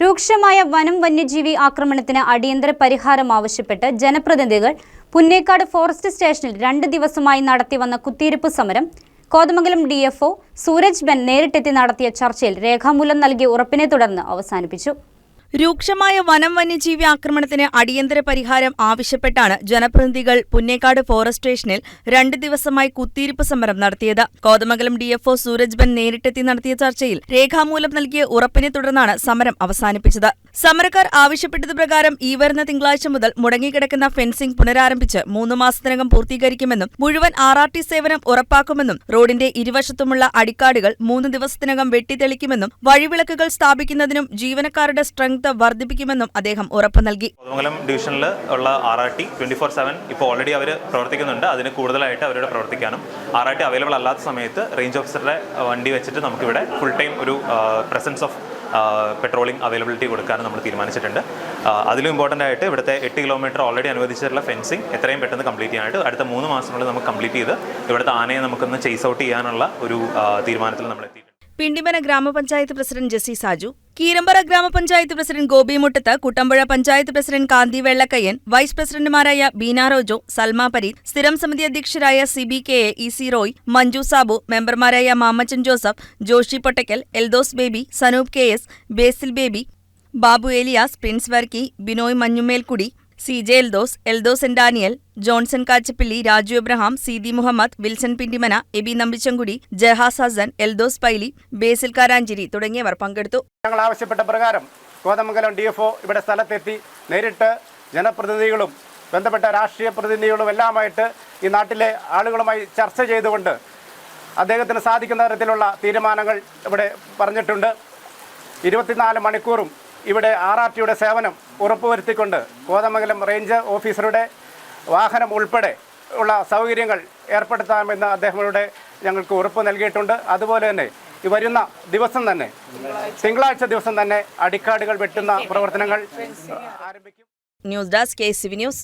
രൂക്ഷമായ വനം വന്യജീവി ആക്രമണത്തിന് അടിയന്തര പരിഹാരം ആവശ്യപ്പെട്ട് ജനപ്രതിനിധികൾ പുന്നേക്കാട് ഫോറസ്റ്റ് സ്റ്റേഷനിൽ രണ്ട് ദിവസമായി നടത്തിവന്ന കുത്തിയിരിപ്പ് സമരം കോതമംഗലം ഡി എഫ് സൂരജ് ബെൻ നേരിട്ടെത്തി നടത്തിയ ചർച്ചയിൽ രേഖാമൂലം നൽകിയ ഉറപ്പിനെ തുടർന്ന് അവസാനിപ്പിച്ചു രൂക്ഷമായ വനം വന്യജീവി ആക്രമണത്തിന് അടിയന്തര പരിഹാരം ആവശ്യപ്പെട്ടാണ് ജനപ്രതിനിധികൾ പുന്നേക്കാട് ഫോറസ്റ്റ് സ്റ്റേഷനിൽ രണ്ട് ദിവസമായി കുത്തിയിരിപ്പ് സമരം നടത്തിയത്. കോതമംഗലം ഡിഎഫ്ഒ സൂരജ് ബെൻ നേരിട്ടെത്തി നടത്തിയ ചർച്ചയിൽ രേഖാമൂലം നൽകിയ ഉറപ്പിനെ തുടർന്നാണ് സമരം അവസാനിപ്പിച്ചത്. സമരക്കാർ ആവശ്യപ്പെട്ടത് പ്രകാരം ഈ വരുന്ന തിങ്കളാഴ്ച മുതൽ മുടങ്ങിക്കിടക്കുന്ന ഫെൻസിംഗ് പുനരാരംഭിച്ച് മൂന്ന് മാസത്തിനകം പൂർത്തീകരിക്കുമെന്നും മുഴുവൻ ആർ ആർ ടി സേവനം ഉറപ്പാക്കുമെന്നും റോഡിന്റെ ഇരുവശത്തുമുള്ള അടിക്കാടുകൾ മൂന്ന് ദിവസത്തിനകം വെട്ടിത്തെളിക്കുമെന്നും വഴിവിളക്കുകൾ സ്ഥാപിക്കുന്നതിനും ജീവനക്കാരുടെ സ്ട്രെങ്ത് വർദ്ധിപ്പിക്കുമെന്നും അദ്ദേഹം ഉറപ്പു നൽകി. കോതമംഗലം ഡിവിഷനിൽ ഉള്ള R R T twenty four seven ഇപ്പോൾ ഓൾറെഡി അവർ പ്രവർത്തിക്കുന്നുണ്ട്. അതിന് കൂടുതലായിട്ട് അവരുടെ പ്രവർത്തിക്കാനും. ആർ ആർ ടി അവൈലബിൾ അല്ലാത്ത സമയത്ത് റേഞ്ച് ഓഫീസറുടെ വണ്ടി വെച്ചിട്ട് നമുക്കിവിടെ ഫുൾ ടൈം ഒരു പ്രസൻസ് ഓഫ് പെട്രോളിംഗ് അവൈലബിലിറ്റി കൊടുക്കാനും നമ്മൾ തീരുമാനിച്ചിട്ടുണ്ട്. അതിലും ഇമ്പോർട്ടന്റ് ആയിട്ട് ഇവിടുത്തെ എട്ട് കിലോമീറ്റർ ഓൾറെഡി അനുവദിച്ചിട്ടുള്ള ഫെൻസിങ് എത്രയും പെട്ടെന്ന് കംപ്ലീറ്റ് ചെയ്യാനായിട്ട് അടുത്ത മൂന്ന് മാസത്തിനുള്ളിൽ നമുക്ക് കംപ്ലീറ്റ് ചെയ്ത് ഇവിടുത്തെ ആനയെ നമുക്കൊന്ന് ചേസ് ഔട്ട് ചെയ്യാനുള്ള ഒരു തീരുമാനത്തിൽ നമ്മൾ എത്തിയിട്ടുണ്ട് പിണ്ടിമന ഗ്രാമപഞ്ചായത്ത് പ്രസിഡന്റ് ജെസി സാജു കീരമ്പറ ഗ്രാമപഞ്ചായത്ത് president Gopimuttath Kuttampuzha panchayat president Kanthi Vellakkayyan vice പ്രസിഡന്റുമാരായ ബീനാ റോജോ സൽമ പരീദ് സ്ഥിരം സമിതി അധ്യക്ഷരായ C B K A E C Roy Manju Sabu മെമ്പർമാരായ Mamachan Joseph Joshy Pottakkal Eldhose Baby Sanoop K S Basil Baby Babu Elias Prince Varkey Binoy Manjumelkudi C J Eldhose N Daniel Johnson Kachappilly Raju Abraham the Muhammad Wilson Pindimana AB Nambichankudi Jahas Hasan Eldhose Paily ബേസിൽ കാരാഞ്ചിരി തുടങ്ങിയവർ പങ്കെടുത്തു. ഞങ്ങൾ ആവശ്യപ്പെട്ട പ്രകാരം Kothamangalam D F ഇവിടെ സ്ഥലത്തെത്തി നേരിട്ട് ജനപ്രതിനിധികളും ബന്ധപ്പെട്ട രാഷ്ട്രീയ പ്രതിനിധികളും എല്ലാമായിട്ട് ഈ നാട്ടിലെ ആളുകളുമായി ചർച്ച ചെയ്തുകൊണ്ട് അദ്ദേഹത്തിന് സാധിക്കുന്ന തരത്തിലുള്ള തീരുമാനങ്ങൾ ഇവിടെ പറഞ്ഞിട്ടുണ്ട്. ഇരുപത്തിനാല് മണിക്കൂറും ഇവിടെ ആർ ആർ ടിയുടെ സേവനം ഉറപ്പുവരുത്തിക്കൊണ്ട് കോതമംഗലം റേഞ്ച് ഓഫീസറുടെ വാഹനം ഉൾപ്പെടെ ഉള്ള സൗകര്യങ്ങൾ ഏർപ്പെടുത്താമെന്ന് അദ്ദേഹങ്ങളുടെ ഞങ്ങൾക്ക് ഉറപ്പ് നൽകിയിട്ടുണ്ട്. അതുപോലെ തന്നെ ഈ വരുന്ന ദിവസം തന്നെ തിങ്കളാഴ്ച ദിവസം തന്നെ അടിക്കാടുകൾ വെട്ടുന്ന പ്രവർത്തനങ്ങൾ ആരംഭിക്കും. News desk K news.